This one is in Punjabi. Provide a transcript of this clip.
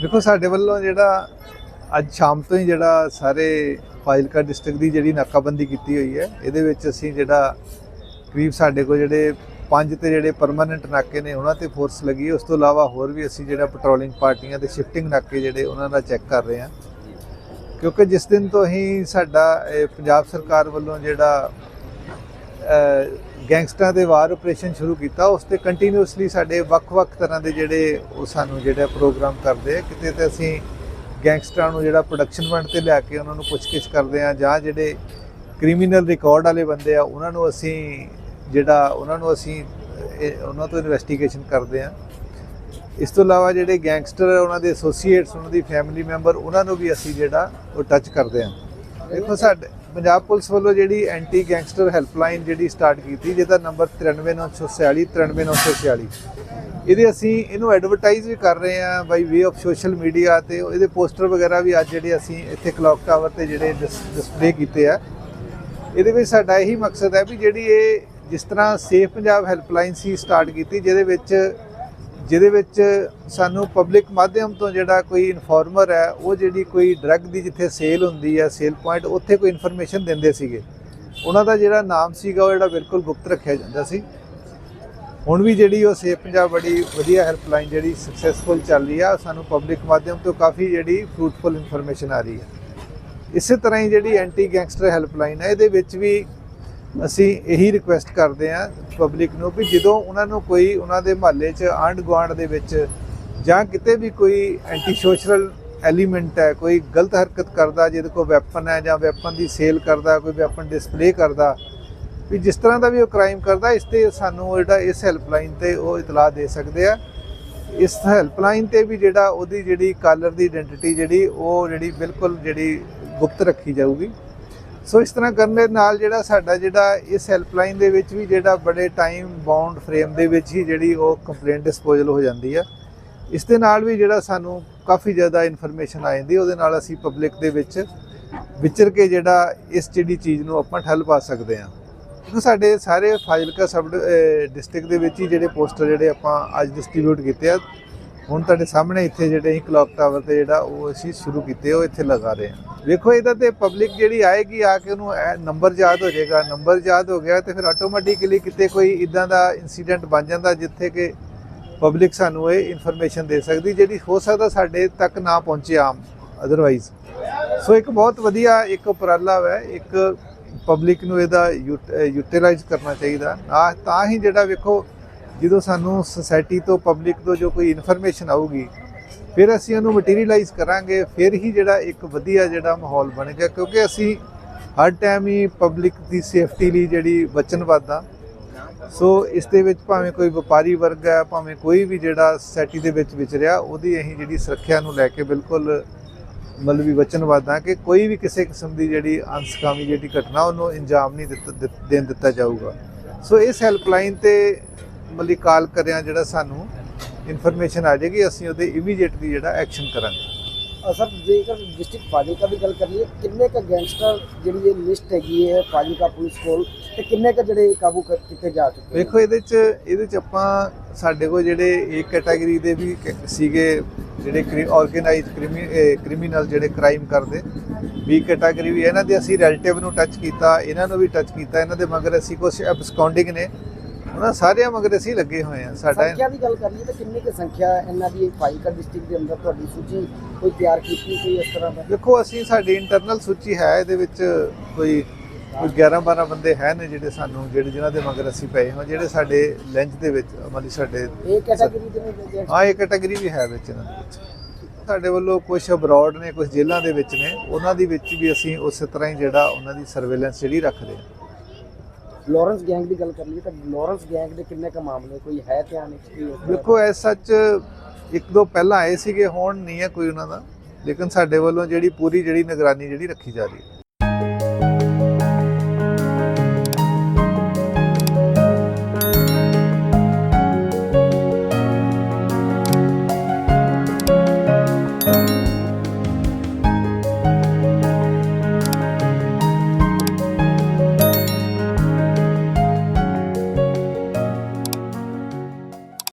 ਦੇਖੋ, ਸਾਡੇ ਵੱਲੋਂ ਜਿਹੜਾ ਅੱਜ ਸ਼ਾਮ ਤੋਂ ਹੀ ਜਿਹੜਾ ਸਾਰੇ ਫਾਜ਼ਿਲਕਾ ਡਿਸਟ੍ਰਿਕਟ ਦੀ ਜਿਹੜੀ ਨਾਕਾਬੰਦੀ ਕੀਤੀ ਹੋਈ ਹੈ, ਇਹਦੇ ਵਿੱਚ ਅਸੀਂ ਜਿਹੜਾ ਕਰੀਬ ਸਾਡੇ ਕੋਲ ਜਿਹੜੇ ਪੰਜ ਤੇ ਜਿਹੜੇ ਪਰਮਾਨੈਂਟ ਨਾਕੇ ਨੇ, ਉਹਨਾਂ ਤੇ ਫੋਰਸ ਲੱਗੀ ਉਸ ਤੋਂ ਇਲਾਵਾ ਹੋਰ ਵੀ ਅਸੀਂ ਜਿਹੜਾ ਪੈਟਰੋਲਿੰਗ ਪਾਰਟੀਆਂ ਤੇ ਸ਼ਿਫਟਿੰਗ ਨਾਕੇ ਜਿਹੜੇ, ਉਹਨਾਂ ਦਾ ਚੈੱਕ ਕਰ ਰਹੇ ਹਾਂ। ਕਿਉਂਕਿ ਜਿਸ ਦਿਨ ਤੋਂ ਹੀ ਸਾਡਾ ਪੰਜਾਬ ਸਰਕਾਰ ਵੱਲੋਂ ਜਿਹੜਾ ਗੈਂਗਸਟਰਾਂ ਦੇ ਵਾਰ ਆਪਰੇਸ਼ਨ ਸ਼ੁਰੂ ਕੀਤਾ, ਉਸ ਤੇ ਕੰਟੀਨਿਊਸਲੀ ਸਾਡੇ ਵੱਖ-ਵੱਖ ਤਰ੍ਹਾਂ ਦੇ ਜਿਹੜੇ ਉਹ ਸਾਨੂੰ ਜਿਹੜਾ ਪ੍ਰੋਗਰਾਮ ਕਰਦੇ ਆ, ਕਿਤੇ ਤੇ ਅਸੀਂ ਗੈਂਗਸਟਰਾਂ ਨੂੰ ਜਿਹੜਾ ਪ੍ਰੋਡਕਸ਼ਨ ਫੰਡ ਤੇ ਲਿਆ ਕੇ ਉਹਨਾਂ ਨੂੰ ਪੁੱਛਗਿੱਛ ਕਰਦੇ ਆ, ਜਾਂ ਜਿਹੜੇ ਕ੍ਰਿਮੀਨਲ ਰਿਕਾਰਡ ਵਾਲੇ ਬੰਦੇ ਆ, ਉਹਨਾਂ ਨੂੰ ਅਸੀਂ ਜਿਹੜਾ, ਉਹਨਾਂ ਨੂੰ ਅਸੀਂ ਉਹਨਾਂ ਤੋਂ ਇਨਵੈਸਟੀਗੇਸ਼ਨ ਕਰਦੇ ਆ। ਇਸ ਤੋਂ ਇਲਾਵਾ ਜਿਹੜੇ ਗੈਂਗਸਟਰ ਉਹਨਾਂ ਦੇ ਐਸੋਸੀਏਟਸ ਉਹਨਾਂ ਦੀ ਫੈਮਿਲੀ ਮੈਂਬਰ ਉਹਨਾਂ ਨੂੰ ਵੀ ਅਸੀਂ ਜਿਹੜਾ ਉਹ ਟੱਚ ਕਰਦੇ ਆ। ਦੇਖੋ ਸਾਡੇ ਪੰਜਾਬ ਪੁਲਿਸ ਵੱਲੋਂ ਜਿਹੜੀ ਐਂਟੀ ਗੈਂਗਸਟਰ ਹੈਲਪਲਾਈਨ ਜਿਹੜੀ ਸਟਾਰਟ ਕੀਤੀ, ਜਿਹਦਾ ਨੰਬਰ 93946 93946 ਇਹਦੇ ਅਸੀਂ ਇਹਨੂੰ ਐਡਵਰਟਾਈਜ਼ ਵੀ ਕਰ ਰਹੇ ਆ by way of social media ਤੇ ਇਹਦੇ ਪੋਸਟਰ ਵਗੈਰਾ ਵੀ ਅੱਜ ਜਿਹੜੇ ਅਸੀਂ ਇੱਥੇ ਕਲੌਕ ਟਾਵਰ ਤੇ ਜਿਹੜੇ ਡਿਸਪਲੇ ਕੀਤੇ ਆ। ਇਹਦੇ ਵਿੱਚ ਸਾਡਾ ਇਹੀ ਮਕਸਦ ਹੈ ਵੀ ਜਿਹੜੀ ਇਹ ਜਿਸ ਤਰ੍ਹਾਂ ਸੇਫ ਪੰਜਾਬ ਹੈਲਪਲਾਈਨ ਸੀ ਸਟਾਰਟ ਕੀਤੀ, ਜਿਹਦੇ ਵਿੱਚ ਜਿਹਦੇ ਵਿੱਚ ਸਾਨੂੰ ਪਬਲਿਕ ਮਾਧਿਅਮ ਤੋਂ ਜਿਹੜਾ ਕੋਈ ਇਨਫੋਰਮਰ ਹੈ, ਉਹ ਜਿਹੜੀ ਕੋਈ ਡਰੱਗ ਦੀ ਜਿੱਥੇ ਸੇਲ ਹੁੰਦੀ ਹੈ ਸੇਲ ਪੁਆਇੰਟ ਉੱਥੇ ਕੋਈ ਇਨਫੋਰਮੇਸ਼ਨ ਦਿੰਦੇ ਸੀਗੇ। ਉਹਨਾਂ ਦਾ ਜਿਹੜਾ ਨਾਮ ਸੀਗਾ, ਉਹ ਜਿਹੜਾ ਬਿਲਕੁਲ ਗੁਪਤ ਰੱਖਿਆ ਜਾਂਦਾ ਸੀ। ਹੁਣ ਵੀ ਜਿਹੜੀ ਉਹ ਸੇਫ ਪੰਜਾਬ ਬੜੀ ਵਧੀਆ ਹੈਲਪਲਾਈਨ ਜਿਹੜੀ ਸਕਸੈਸਫੁਲ ਚੱਲ ਰਹੀ ਆ, ਸਾਨੂੰ ਪਬਲਿਕ ਮਾਧਿਅਮ ਤੋਂ ਕਾਫੀ ਜਿਹੜੀ ਫਰੂਟਫੁਲ ਇਨਫੋਰਮੇਸ਼ਨ ਆ ਰਹੀ ਹੈ ਇਸੇ ਤਰ੍ਹਾਂ ਹੀ ਜਿਹੜੀ ਐਂਟੀ ਗੈਂਗਸਟਰ ਹੈਲਪਲਾਈਨ ਹੈ ਇਹਦੇ ਵਿੱਚ ਵੀ ਅਸੀਂ ਇਹੀ ਰਿਕੁਐਸਟ ਕਰਦੇ ਹਾਂ ਪਬਲਿਕ ਨੂੰ ਵੀ ਜਦੋਂ ਉਹਨਾਂ ਨੂੰ ਕੋਈ ਉਹਨਾਂ ਦੇ ਮਹੱਲੇ 'ਚ ਆਂਢ ਗੁਆਂਢ ਦੇ ਵਿੱਚ ਜਾਂ ਕਿਤੇ ਵੀ ਕੋਈ ਐਂਟੀ ਸੋਸ਼ਲ ਐਲੀਮੈਂਟ ਹੈ, ਕੋਈ ਗਲਤ ਹਰਕਤ ਕਰਦਾ, ਜਿਹਦੇ ਕੋਲ ਵੈਪਨ ਹੈ ਜਾਂ ਵੈਪਨ ਦੀ ਸੇਲ ਕਰਦਾ, ਕੋਈ ਵੈਪਨ ਡਿਸਪਲੇ ਕਰਦਾ, ਵੀ ਜਿਸ ਤਰ੍ਹਾਂ ਦਾ ਵੀ ਉਹ ਕ੍ਰਾਈਮ ਕਰਦਾ, ਇਸ ਤੇ ਸਾਨੂੰ ਜਿਹੜਾ ਇਸ ਹੈਲਪਲਾਈਨ ਤੇ ਉਹ ਇਤਲਾਹ ਦੇ ਸਕਦੇ ਆ। ਇਸ ਹੈਲਪਲਾਈਨ ਤੇ ਵੀ ਜਿਹੜਾ ਉਹਦੀ ਜਿਹੜੀ ਕਾਲਰ ਦੀ ਆਇਡੈਂਟੀਟੀ ਜਿਹੜੀ ਉਹ ਜਿਹੜੀ ਬਿਲਕੁਲ ਜਿਹੜੀ ਗੁਪਤ ਰੱਖੀ ਜਾਊਗੀ। ਸੋ ਇਸ ਤਰ੍ਹਾਂ ਕਰਨ ਦੇ ਨਾਲ ਜਿਹੜਾ ਸਾਡਾ ਜਿਹੜਾ ਇਸ ਹੈਲਪਲਾਈਨ ਦੇ ਵਿੱਚ ਵੀ ਜਿਹੜਾ ਬੜੇ ਟਾਈਮ ਬਾਉਂਡ ਫਰੇਮ ਦੇ ਵਿੱਚ ਹੀ ਜਿਹੜੀ ਉਹ ਕੰਪਲੇਂਟ ਡਿਸਪੋਜ਼ਲ ਹੋ ਜਾਂਦੀ ਆ। ਇਸ ਦੇ ਨਾਲ ਵੀ ਜਿਹੜਾ ਸਾਨੂੰ ਕਾਫੀ ਜ਼ਿਆਦਾ ਇਨਫੋਰਮੇਸ਼ਨ ਆ ਜਾਂਦੀ, ਉਹਦੇ ਨਾਲ ਅਸੀਂ ਪਬਲਿਕ ਦੇ ਵਿੱਚ ਵਿਚਰ ਕੇ ਜਿਹੜਾ ਇਸ ਜਿਹੜੀ ਚੀਜ਼ ਨੂੰ ਆਪਾਂ ਠੱਲ ਪਾ ਸਕਦੇ ਹਾਂ ਕਿਉਂਕਿ ਸਾਡੇ ਸਾਰੇ ਫਾਜ਼ਿਲਕਾ ਸਬ ਡਿਸਟ੍ਰਿਕਟ ਦੇ ਵਿੱਚ ਹੀ ਜਿਹੜੇ ਪੋਸਟਰ ਜਿਹੜੇ ਆਪਾਂ ਅੱਜ ਡਿਸਟ੍ਰੀਬਿਊਟ ਕੀਤੇ ਆ ਹੁਣ ਤੁਹਾਡੇ ਸਾਹਮਣੇ ਇੱਥੇ ਜਿਹੜੇ ਅਸੀਂ ਕਲੌਕ ਟਾਵਰ ਤੇ ਜਿਹੜਾ ਉਹ ਅਸੀਂ ਸ਼ੁਰੂ ਕੀਤੇ, ਉਹ ਇੱਥੇ ਲਗਾ ਰਹੇ ਹਾਂ। ਵੇਖੋ, ਇਹਦਾ ਤੇ ਪਬਲਿਕ ਜਿਹੜੀ ਆਏਗੀ, ਆ ਕੇ ਉਹਨੂੰ ਨੰਬਰ ਯਾਦ ਹੋ ਜਾਏਗਾ। ਨੰਬਰ ਯਾਦ ਹੋ ਗਿਆ ਤੇ ਫਿਰ ਆਟੋਮੈਟਿਕਲੀ ਕਿਤੇ ਕੋਈ ਇਦਾਂ ਦਾ ਇਨਸੀਡੈਂਟ ਬਣ ਜਾਂਦਾ ਜਿੱਥੇ ਕਿ ਪਬਲਿਕ ਸਾਨੂੰ ਇਹ ਇਨਫੋਰਮੇਸ਼ਨ ਦੇ ਸਕਦੀ, ਜਿਹੜੀ ਹੋ ਸਕਦਾ ਸਾਡੇ ਤੱਕ ਨਾ ਪਹੁੰਚੇ ਆਮ ਅਦਰਵਾਈਜ਼ ਸੋ ਇੱਕ ਬਹੁਤ ਵਧੀਆ ਇੱਕ ਉਪਰਾਲਾ ਹੈ ਇੱਕ ਪਬਲਿਕ ਨੂੰ ਇਹਦਾ ਯੂਟਿਲਾਈਜ਼ ਕਰਨਾ ਚਾਹੀਦਾ। ਆ ਤਾਂ ਹੀ ਜਿਹੜਾ ਵੇਖੋ ਜਦੋਂ ਸਾਨੂੰ ਸੋਸਾਇਟੀ ਤੋਂ ਪਬਲਿਕ ਤੋਂ ਜੋ ਕੋਈ ਇਨਫੋਰਮੇਸ਼ਨ ਆਊਗੀ, ਫਿਰ ਅਸੀਂ ਉਹਨੂੰ ਮਟੀਰੀਅਲਾਈਜ਼ ਕਰਾਂਗੇ, ਫਿਰ ਹੀ ਜਿਹੜਾ ਇੱਕ ਵਧੀਆ ਜਿਹੜਾ ਮਾਹੌਲ ਬਣੇਗਾ ਕਿਉਂਕਿ ਅਸੀਂ ਹਰ ਟਾਈਮ ਹੀ ਪਬਲਿਕ ਦੀ ਸੇਫਟੀ ਲਈ ਜਿਹੜੀ ਵਚਨਬੱਧ ਆ। ਸੋ ਇਸ ਦੇ ਵਿੱਚ ਭਾਵੇਂ ਕੋਈ ਵਪਾਰੀ ਵਰਗ ਹੈ, ਭਾਵੇਂ ਕੋਈ ਵੀ ਜਿਹੜਾ ਸੋਸਾਇਟੀ ਦੇ ਵਿੱਚ ਵਿਚਰਿਆ ਉਹਦੀ ਅਸੀਂ ਜਿਹੜੀ ਸੁਰੱਖਿਆ ਨੂੰ ਲੈ ਕੇ ਬਿਲਕੁਲ ਮਤਲਬ ਵੀ ਵਚਨਬੱਧ ਹਾਂ ਕਿ ਕੋਈ ਵੀ ਕਿਸੇ ਕਿਸਮ ਦੀ ਜਿਹੜੀ ਅਨਸਕਾਮੀ ਜਿਹੜੀ ਘਟਨਾ, ਉਹਨੂੰ ਇੰਜਾਮ ਨਹੀਂ ਦਿੱਤਾ ਦੇਣ ਦਿੱਤਾ ਜਾਊਗਾ। ਸੋ ਇਸ ਹੈਲਪਲਾਈਨ ਤੇ ਮਤਲਬ ਕਾਲ ਕਰਿਆ ਜਿਹੜਾ ਸਾਨੂੰ ਇਨਫੋਰਮੇਸ਼ਨ ਆ ਜਾਏਗੀ ਅਸੀਂ ਉਹਦੇ ਇਮੀਡੀਏਟਲੀ ਜਿਹੜਾ ਐਕਸ਼ਨ ਕਰਾਂਗੇ ਸਰ ਜੇਕਰ ਡਿਸਟ੍ਰਿਕਟ ਫਾਜ਼ਿਲਕਾ ਦੀ ਗੱਲ ਕਰੀਏ ਕਿੰਨੇ ਕ ਗੈਂਗਸਟਰ ਜਿਹੜੀ ਇਹ ਲਿਸਟ ਹੈਗੀ ਹੈ ਫਾਜ਼ਿਲਕਾ ਪੁਲਿਸ ਕੋਲ ਤੇ ਕਿੰਨੇ ਕ ਜਿਹੜੇ ਕਾਬੂ ਕੀਤੇ ਜਾ ਚੁੱਕੇ? ਵੇਖੋ ਇਹਦੇ ਚ ਇਹਦੇ ਚ ਆਪਾਂ ਸਾਡੇ ਕੋਲ ਜਿਹੜੇ ਏ ਕੈਟਾਗਰੀ ਦੇ ਵੀ ਸੀਗੇ ਜਿਹੜੇ ਆਰਗੇਨਾਈਜ਼ਡ ਕ੍ਰਿਮੀਨਲ ਜਿਹੜੇ ਕ੍ਰਾਈਮ ਕਰਦੇ ਵੀ ਕੈਟਾਗਰੀ ਵੀ ਇਹਨਾਂ ਦੇ ਅਸੀਂ ਰਿਲੇਟਿਵ ਨੂੰ ਟੱਚ ਕੀਤਾ ਇਹਨਾਂ ਨੂੰ ਵੀ ਟੱਚ ਕੀਤਾ ਇਹਨਾਂ ਦੇ ਮਗਰ ਅਸੀਂ ਕੁਝ ਐਬਸਕੌਂਡਿੰਗ ਨੇ ਉਹਨਾਂ ਸਾਰਿਆਂ ਮਗਰ ਅਸੀਂ ਲੱਗੇ ਹੋਏ ਆ ਸਾਡਾ ਸੰਖਿਆ ਦੀ ਗੱਲ ਕਰੀਏ ਤਾਂ ਕਿੰਨੀ ਕ ਸੰਖਿਆ ਇਹਨਾਂ ਦੀ ਫਾਜ਼ਿਲਕਾ ਡਿਸਟ੍ਰਿਕਟ ਦੇ ਅੰਦਰ ਤੁਹਾਡੀ ਸੂਚੀ ਕੋਈ ਤਿਆਰ ਕੀਤੀ ਕੋਈ ਇਸ ਤਰ੍ਹਾਂ ਦਾ? ਦੇਖੋ ਅਸੀਂ ਸਾਡੀ ਇੰਟਰਨਲ ਸੂਚੀ ਹੈ ਇਹਦੇ ਵਿੱਚ ਕੋਈ ਕੋਈ 11 12 ਬੰਦੇ ਹੈ ਨੇ ਜਿਹੜੇ ਸਾਨੂੰ ਜਿਹੜੇ ਜਿਨ੍ਹਾਂ ਦੇ ਮਗਰ ਅਸੀਂ ਪਏ ਹਾਂ ਜਿਹੜੇ ਸਾਡੇ ਲੈਂਜ ਦੇ ਵਿੱਚ ਮਤਲਬ ਸਾਡੇ ਇਹ ਕੈਟਾਗਰੀ ਦੇ ਜਿਹੜੇ ਹਾਂ ਇਹ ਕੈਟਾਗਰੀ ਵੀ ਹੈ ਵਿੱਚ ਇਹਨਾਂ ਦੇ ਵਿੱਚ। ਸਾਡੇ ਵੱਲੋਂ ਕੁਝ ਅਬਰੋਡ ਨੇ ਕੁਝ ਜੇਲ੍ਹਾਂ ਦੇ ਵਿੱਚ ਨੇ ਉਹਨਾਂ ਦੇ ਵਿੱਚ ਵੀ ਅਸੀਂ ਉਸੇ ਤਰ੍ਹਾਂ ਹੀ ਜਿਹੜਾ ਉਹਨਾਂ ਦੀ ਸਰਵੇਲੈਂਸ ਜਿਹੜੀ ਰੱਖਦੇ ਹਾਂ। ਲਾਰੈਂਸ ਗੈਂਗ ਦੀ ਗੱਲ ਕਰ ਲਈਏ ਤਾਂ ਲਾਰੈਂਸ ਗੈਂਗ ਦੇ ਕਿੰਨੇ ਕ ਮਾਮਲੇ, ਕੋਈ ਹੈ ਧਿਆਨ ਵਿੱਚ ਕੋਈ ਇਸ ਤਰ੍ਹਾਂ ਦੇਖੋ ਐ ਸੱਚ ਇੱਕ ਦੋ ਪਹਿਲਾਂ ਆਏ ਸੀਗੇ, ਹੁਣ ਨਹੀਂ ਹੈ ਕੋਈ ਉਹਨਾਂ ਦਾ। ਲੇਕਿਨ ਸਾਡੇ ਵੱਲੋਂ ਜਿਹੜੀ ਪੂਰੀ ਜਿਹੜੀ ਨਿਗਰਾਨੀ ਜਿਹੜੀ ਰੱਖੀ ਜਾ ਰਹੀ ਹੈ।